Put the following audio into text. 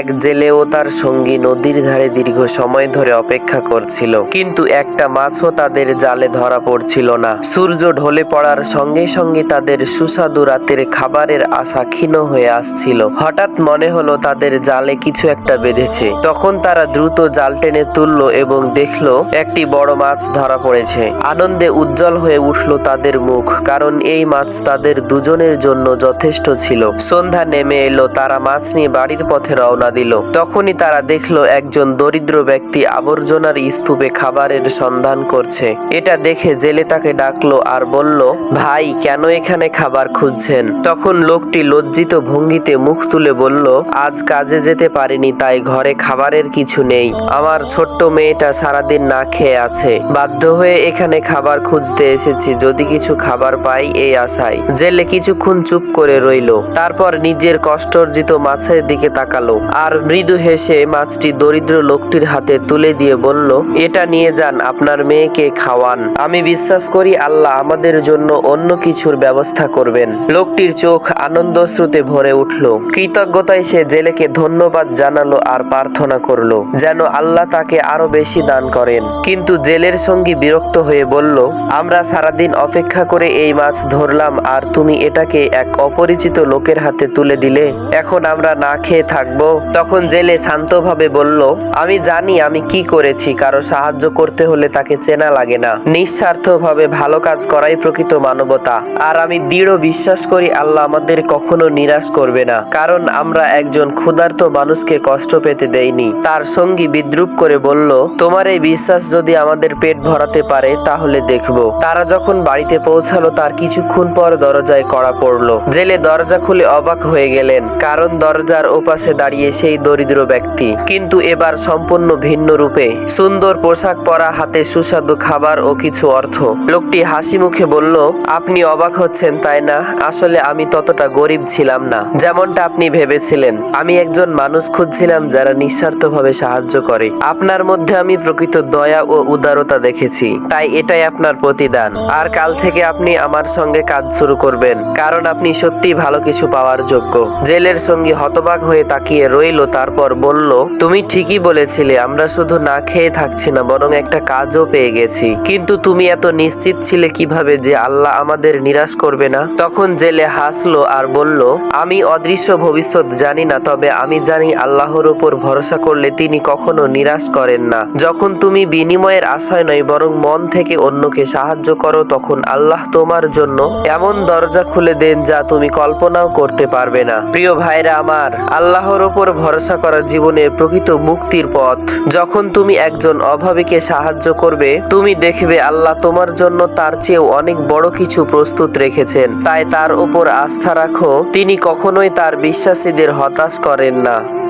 এক জেলে ও তার সঙ্গী নদীর ধারে দীর্ঘ সময় ধরে অপেক্ষা করছিল। কিন্তু একটা মাছও তাদের জালে ধরা পড়ছিল না। সূর্য ঢলে পড়ার সঙ্গে সঙ্গে তাদের সুস্বাদু রাতের খাবারের আশা ক্ষীণ হয়ে আসছিল। হঠাৎ মনে হলো তাদের জালে কিছু একটা বেঁধেছে। তখন তারা দ্রুত জাল টেনে তুলল এবং দেখল একটি বড় মাছ ধরা পড়েছে। আনন্দে উজ্জ্বল হয়ে উঠল তাদের মুখ, কারণ এই মাছ তাদের দুজনের জন্য যথেষ্ট ছিল। সন্ধ্যা নেমে এলো, তারা মাছ নিয়ে বাড়ির পথে রওনা দিল। তখনই তারা দেখল একজন দরিদ্র ব্যক্তি আবর্জনার স্তূপে খাবারের সন্ধান করছে। এটা দেখে জেলে তাকে ডাকলো আর বলল, ভাই, কেন এখানে খাবার খুঁজছেন? তখন লোকটি লজ্জিত ভঙ্গিতে মুখ তুলে বলল, আজ কাজে যেতে পারিনি, তাই ঘরে খাবারের কিছু নেই। আমার ছোট্ট মেয়েটা সারাদিন না খেয়ে আছে। বাধ্য হয়ে এখানে খাবার খুঁজতে এসেছি, যদি কিছু খাবার পাই এই আশায়। জেলে কিছুক্ষণ চুপ করে রইল। তারপর নিজের কষ্টর্জিত মাছের দিকে তাকালো। আর মৃদু হেসে মাছটি দরিদ্র লোকটির হাতে তুলে দিয়ে বলল, এটা নিয়ে যান, আপনার মেয়েকে খাওয়ান। আমি বিশ্বাস করি আল্লাহ আমাদের জন্য অন্য কিছুর ব্যবস্থা করবেন। লোকটির চোখ আনন্দ স্রোতে ভরে উঠল। কৃতজ্ঞতায় সে জেলেকে ধন্যবাদ জানালো আর প্রার্থনা করল, যেন আল্লাহ তাকে আরও বেশি দান করেন। কিন্তু জেলের সঙ্গী বিরক্ত হয়ে বলল, আমরা সারাদিন অপেক্ষা করে এই মাছ ধরলাম, আর তুমি এটাকে এক অপরিচিত লোকের হাতে তুলে দিলে। এখন আমরা না খেয়ে থাকব। তখন জেলে শান্তভাবে বলল, আমি জানি আমি কি করেছি, কারও সাহায্য করতে হলে তাকে চেনা লাগে না। নিঃস্বার্থভাবে ভালো কাজ করাই প্রকৃত মানবতা। আর আমি দৃঢ় বিশ্বাস করি আল্লাহ আমাদের কখনো নিরাশ করবে না, কারণ আমরা একজন ক্ষুধার্ত মানুষকে কষ্ট পেতে দেইনি। তার সঙ্গী বিদ্রুপ করে বলল, তোমার এই বিশ্বাস যদি আমাদের পেট ভরাতে পারে, তাহলে দেখব। তারা যখন বাড়িতে পৌঁছালো, তার কিছুক্ষণ পর দরজায় কড়া পড়ল। জেলে দরজা খুলে অবাক হয়ে গেলেন, কারণ দরজার ওপাশে দাঁড়িয়ে সেই দরিদ্র ব্যক্তি। কিন্তু এবার সম্পূর্ণ ভিন্ন রূপে। সুন্দর পোশাক পরা, হাতে সুস্বাদু খাবার ও কিছু অর্থ। লোকটি হাসি মুখে বলল, আপনি অবাক হচ্ছেন, তাই না? আসলে আমি ততটা গরিব ছিলাম না। যেমনটা আপনি ভেবেছিলেন। আমি একজন মানুষ খুঁজছিলাম যারা নিঃস্বার্থভাবে সাহায্য করে। আপনার মধ্যে আমি প্রকৃত দয়া ও উদারতা দেখেছি। তাই এটাই আপনার প্রতিদান। আর কাল থেকে আপনি আমার সঙ্গে কাজ শুরু করবেন। কারণ আপনি সত্যি ভালো কিছু পাওয়ার যোগ্য। জেলের সঙ্গী হতবাক হয়ে তাকিয়ে রইল, তারপর বলল, তুমি ঠিকই বলেছিলে, আমরা শুধু না খেয়ে থাকছি না, বরং একটা কাজও পেয়ে গেছি। কিন্তু তুমি এত নিশ্চিত ছিলে কীভাবে যে আল্লাহ আমাদের নিরাশ করবে না? তখন জেলে হাসলো আর বলল, আমি অদৃশ্য ভবিষ্যৎ জানি না, তবে আমি জানি আল্লাহর উপর ভরসা করলে তিনি কখনো নিরাশ করেন না। যখন তুমি বিনিময়ের আশায় নয়, বরং মন থেকে অন্যকে সাহায্য করো, তখন আল্লাহ তোমার জন্য এমন দরজা খুলে দেন যা তুমি কল্পনাও করতে পারবে না। প্রিয় ভাইরা আমার, আল্লাহর ওপর ভরসা করা জীবনের প্রকৃত মুক্তির পথ। যখন তুমি একজন অভাবীকে সাহায্য করবে, তুমি দেখবে আল্লাহ তোমার জন্য তার চেয়েও অনেক বড় কিছু প্রস্তুত রেখেছেন। তাই তার উপর আস্থা রাখো, তিনি কখনোই তার বিশ্বাসীদের হতাশ করেন না।